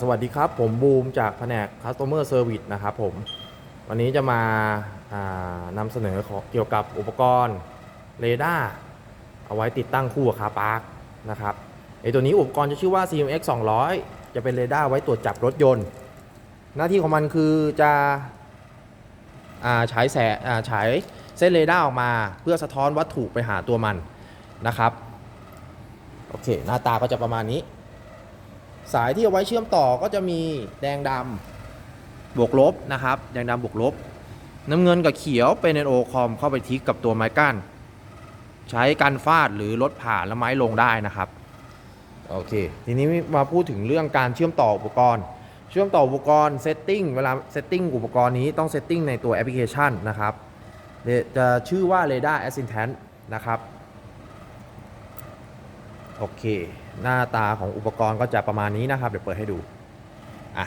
สวัสดีครับ ผมบูมจากแผนก Customer Service นะครับผม วันนี้จะมาานำเสนอเกี่ยวกับอุปกรณ์เรดาร์เอาไว้ติดตั้งคู่กับคาปาร์คนะครับไอตัวนี้อุปกรณ์จะชื่อว่า CMX 200 จะเป็นเรดาร์ไว้ตรวจจับรถยนต์ หน้าที่ของมันคือจะฉายแสงฉายเส้นเรดาร์ออกมาเพื่อสะท้อนวัตถุไปหาตัวมันนะครับ โอเค หน้าตาก็จะประมาณนี้ สายที่เอาไว้เชื่อมต่อก็จะมีแดงดำบวกลบนะครับแดงดำบวกลบ น้ำเงินกับเขียวเป็น NO คอมเข้าไปทิกกับตัวไม้กั้น ใช้กันฟาดหรือลดผ่านและไม้ลงได้นะครับโอเคทีนี้มาพูดถึงเรื่องการเชื่อมต่ออุปกรณ์ เชื่อมต่ออุปกรณ์เซตติ้งเวลาเซตติ้งอุปกรณ์นี้ต้องเซตติ้งในตัวแอปพลิเคชันนะครับเดจะชื่อว่า Radar Assistant นะครับ โอเค หน้าตาของอุปกรณ์ก็จะประมาณนี้นะครับ เดี๋ยวเปิดให้ดูอะ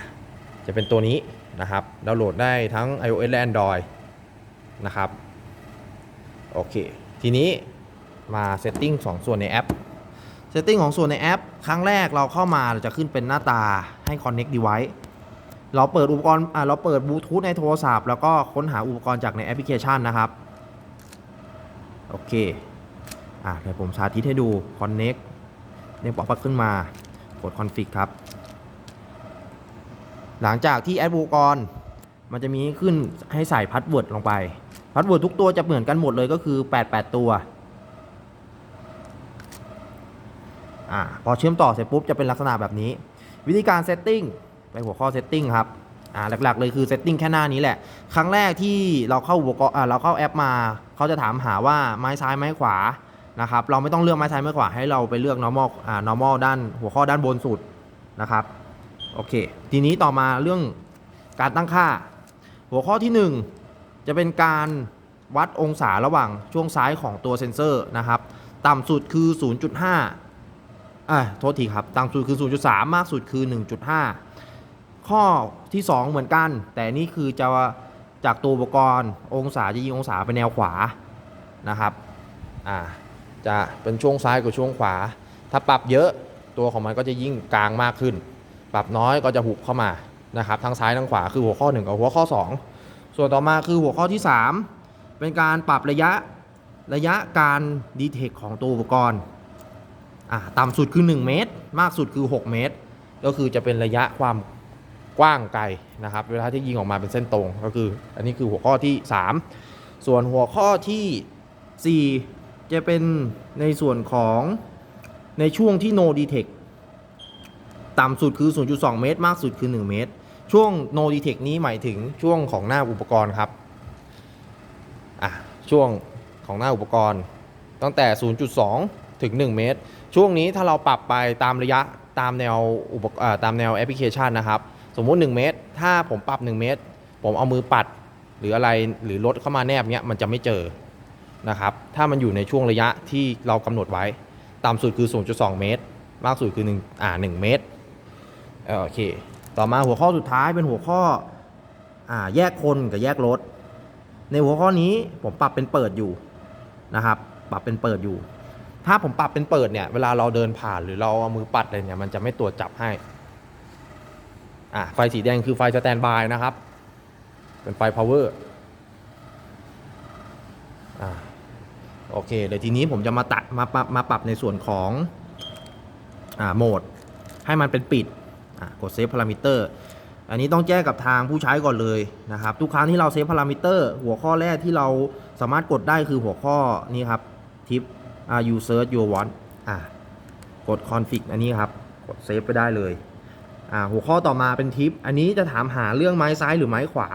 จะเป็นตัวนี้นะครับดาวน์โหลดได้ทั้ง iOS และ Android นะครับโอเค ทีนี้มาเซตติ้งของส่วนในแอปเซตติ้งของส่วนในแอป ครั้งแรกเราเข้ามาเราจะขึ้นเป็นหน้าตาให้ Connect Device เราเปิดอุปกรณ์อ่าเราเปิดบลูทูธในโทรศัพท์แล้วก็ค้นหาอุปกรณ์จากในแอปพลิเคชันนะครับ โอเค อะเดี๋ยวผมสาธิตให้ดู Connect เด้งป๊อปขึ้นมากด config ครับ หลังจากที่แอดอุปกรณ์มันจะมีขึ้นให้ใส่พาสเวิร์ดลงไปพาสเวิร์ดทุกตัวจะเหมือนกันหมดเลยก็คือ 88 ตัวอ่าพอเชื่อมต่อเสร็จปุ๊บจะเป็นลักษณะแบบนี้ วิธีการเซตติ้งไปหัวข้อเซตติ้งครับอ่าหลักๆเลยคือเซตติ้งแค่หน้านี้แหละ ครั้งแรกที่เราเข้าอุปกรณ์อ่าเราเข้าแอปมา เขาจะถามหาว่าไม้ซ้ายไม้ขวา นะครับเราไม่ต้องเลือกไม้ซ้ายไม้ขวาให้เราไปเลือก normal อ่า normal ด้านหัวข้อด้านบนสุดนะครับโอเค ทีนี้ต่อมาเรื่องการตั้งค่า หัวข้อที่ 1 จะเป็นการวัดองศาระหว่างช่วงซ้ายของตัวเซ็นเซอร์นะครับ ต่ำสุดคือ 0.5อ่าโทษทีครับ ต่ำสุดคือ 0.3 มากสุดคือ 1.5 ข้อที่ 2 เหมือนกัน แต่นี่คือจะจากตัวอุปกรณ์องศาจะยิงองศาไปแนวขวานะครับอ่า จะเป็นช่วงซ้ายกับช่วงขวา ถ้าปรับเยอะตัวของมันก็จะยิ่งกลางมากขึ้น ปรับน้อยก็จะหุบเข้ามานะครับทั้งซ้ายทั้งขวาคือหัวข้อ 1 กับหัวข้อ 2 ส่วนต่อมาคือหัวข้อที่ 3 เป็นการปรับระยะระยะการดีเทคของตัวอุปกรณ์ต่ำสุดคือ 1 เมตร มากสุดคือ 6 เมตร ก็คือจะเป็นระยะความกว้างไกลนะครับ เวลาที่ยิงออกมาเป็นเส้นตรงก็คือ อันนี้คือหัวข้อที่ 3 ส่วนหัวข้อที่ 4 จะเป็นในส่วนของในช่วงที่ no detect ต่ำสุดคือ 0.2 เมตร มากสุดคือ 1 เมตร ช่วง no detect นี้หมายถึงช่วงของหน้าอุปกรณ์ครับอะช่วงของหน้าอุปกรณ์ ตั้งแต่ 0.2 ถึง 1 เมตร ช่วงนี้ถ้าเราปรับไปตามระยะตามแนวอุปตามแนวแอปพลิเคชันนะครับ สมมุติ 1 เมตร ถ้าผมปรับ 1 เมตร ผมเอามือปัดหรืออะไรหรือรถเข้ามาแนบเนี้ยมันจะไม่เจอ นะครับ ถ้ามันอยู่ในช่วงระยะที่เรากำหนดไว้ ต่ำสุดคือ 0.2 เมตร มากสุดคือ1อ่า1เมตร โอเค ต่อมาหัวข้อสุดท้ายเป็นหัวข้ออ่าแยกคนกับแยกรถ ในหัวข้อนี้ผมปรับเป็นเปิดอยู่นะครับ ปรับเป็นเปิดอยู่ ถ้าผมปรับเป็นเปิดเนี่ย เวลาเราเดินผ่านหรือเราเอามือปัดอะไรเนี่ย มันจะไม่ตรวจจับให้ อ่าไฟสีแดงคือไฟสแตนบายนะครับ เป็นไฟ power อ่า โอเคเดี๋ยวทีนี้ผมจะมาตัดมาปรับมาปรับในส่วนของอ่าโหมด ให้มันเป็นปิดอ่ากดเซฟพารามิเตอร์อันนี้ต้องแจ้งกับทางผู้ใช้ก่อนเลยนะครับ ทุกครั้งที่เราเซฟพารามิเตอร์หัวข้อแรกที่เราสามารถกดได้คือหัวข้อนี้ครับทิปอ่า you search your want อ่ากด config อันนี้ครับกดเซฟไปได้เลยอ่าหัวข้อต่อมาเป็นทิป อันนี้จะถามหาเรื่องไม้ซ้ายหรือไม้ขวา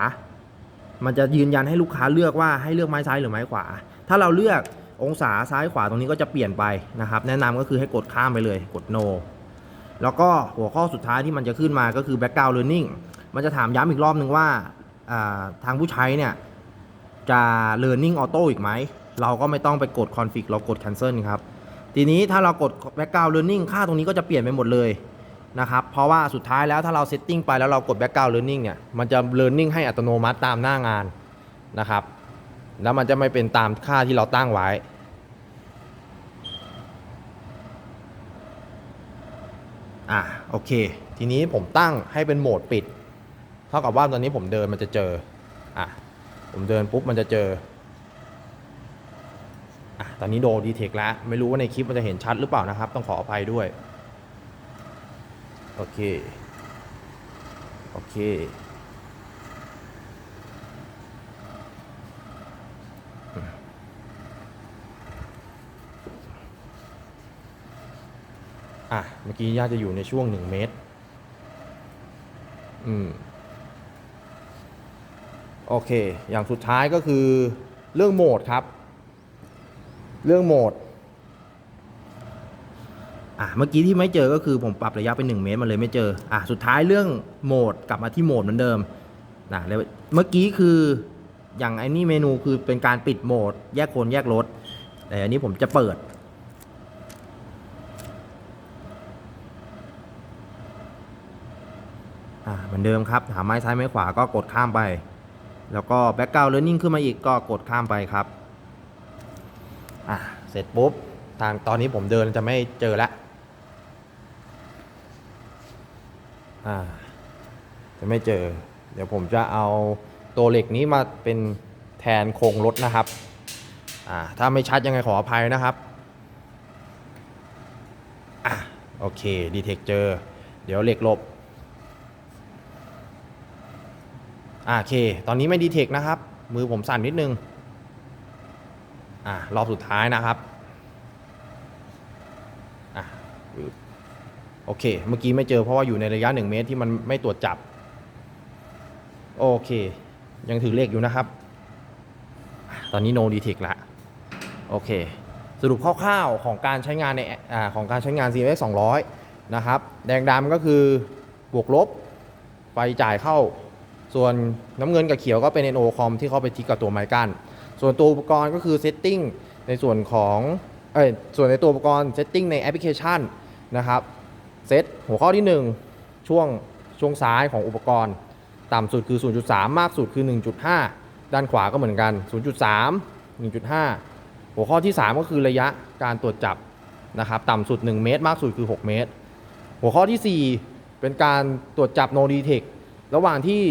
มันจะยืนยันให้ลูกค้าเลือกว่าให้เลือกไม้ซ้ายหรือไม้ขวา ถ้าเราเลือก องศาซ้ายขวาตรงนี้ก็จะเปลี่ยนไปนะครับ แนะนำก็คือให้กดข้ามไปเลยกด no แล้วก็หัวข้อสุดท้ายที่มันจะขึ้นมาก็คือ background learning มันจะถามย้ำอีกรอบนึงว่าอ่าทางผู้ใช้เนี่ยจะ learning auto อีกไหม เราก็ไม่ต้องไปกด config เรากด cancel ครับ ทีนี้ถ้าเรากด background learning ค่าตรงนี้ก็จะเปลี่ยนไปหมดเลยนะครับ เพราะว่าสุดท้ายแล้วถ้าเรา setting ไปแล้วเรากด background learning เนี่ย มันจะ learning ให้อัตโนมัติตามหน้างานนะครับ แล้วมันจะไม่เป็นตามค่าที่เราตั้งไว้ อะโอเค ทีนี้ผมตั้งให้เป็นโหมดปิด เท่ากับว่าตอนนี้ผมเดินมันจะเจอ อะ ผมเดินปุ๊บมันจะเจอ อะ ตอนนี้โดดีเทคแล้ว ไม่รู้ว่าในคลิปมันจะเห็นชัดหรือเปล่านะครับ ต้องขออภัยด้วย โอเค โอเค อะเมื่อกี้ย่าจะอยู่ในช่วง1เมตร อืม โอเค อย่างสุดท้ายก็คือเรื่องโหมดครับ เรื่องโหมด อะเมื่อกี้ที่ไม่เจอก็คือผมปรับระยะเป็น1เมตรมันเลยไม่เจอ อะสุดท้ายเรื่องโหมดกลับมาที่โหมดเหมือนเดิมนะเมื่อกี้คืออย่างไอ้นี่เมนูคือเป็นการปิดโหมด แยกโคนแยกรถแต่อันนี้ผมจะเปิด อ่าเห มือนเดิมครับ หาไม้ซ้ายไม้ขวาก็กดข้ามไป แล้วก็แบ็กกราวด์เล r ร์นิ่งขึ้นมาอีกก็กดข้ามไปครับอ่าเสร็จปุ๊บทางตอนนี้ผมเดินจะไม่เจอล้วอ่าจะไม่เจอ เดี๋ยวผมจะเอาตัวเหล็กนี้มาเป็นแทนโครงรถนะครับอ่าถ้าไม่ชัดยังไงขออภัยนะครับอะโอเคดีเทคเจอ เดี๋ยวเหล็กหลบ อ่า โอเค ตอนนี้ไม่ดีเทคนะครับ มือผมสั่นนิดนึง อ่ารอบสุดท้ายนะครับ อะโอเค เมื่อกี้ไม่เจอเพราะว่าอยู่ในระยะ 1 เมตรที่มันไม่ตรวจจับ โอเค ยังถือเลขอยู่นะครับ ตอนนี้ no detect ละ โอเค สรุปคร่าวๆของการใช้งานในอของการใช้งาน CMX 200 นะครับ แดงดำก็คือบวกลบ ไฟจ่ายเข้า ส่วนน้ำเงินกับเขียวก็เป็น NO คอมที่เข้าไปทิกกับตัวไม้กั้น ส่วนตัวอุปกรณ์ก็คือเซตติ้งในส่วนของเอ้ยส่วนในตัวอุปกรณ์เซตติ้งในแอปพลิเคชันนะครับเซตหัวข้อที่ 1 ช่วงช่วงซ้ายของอุปกรณ์ ต่ำสุดคือ 0.3 มากสุดคือ 1.5 ด้านขวาก็เหมือนกัน 0.3 1.5 หัวข้อที่ 3 ก็คือระยะการตรวจจับนะครับต่ำสุด 1 เมตร มากสุดคือ 6 เมตร หัวข้อทีสี่4 เป็นการตรวจจับ no detect ระหว่างที่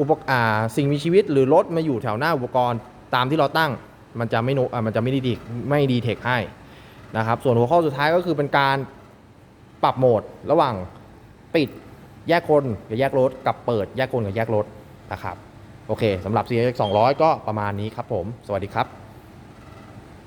อุปกรณ์สิ่งมีชีวิตหรือรถมาอยู่แถวหน้าอุปกรณ์ตามที่เราตั้งมันจะไม่โนอ่ามันจะไม่ดีดไม่ดีเทคให้นะครับส่วนหัวข้อสุดท้ายก็คือเป็นการปรับโหมดระหว่างปิดแยกคนกับแยกรถกับเปิดแยกคนกับแยกรถนะครับโอเคสำหรับ CX 200 ก็ประมาณนี้ครับผม สวัสดีครับ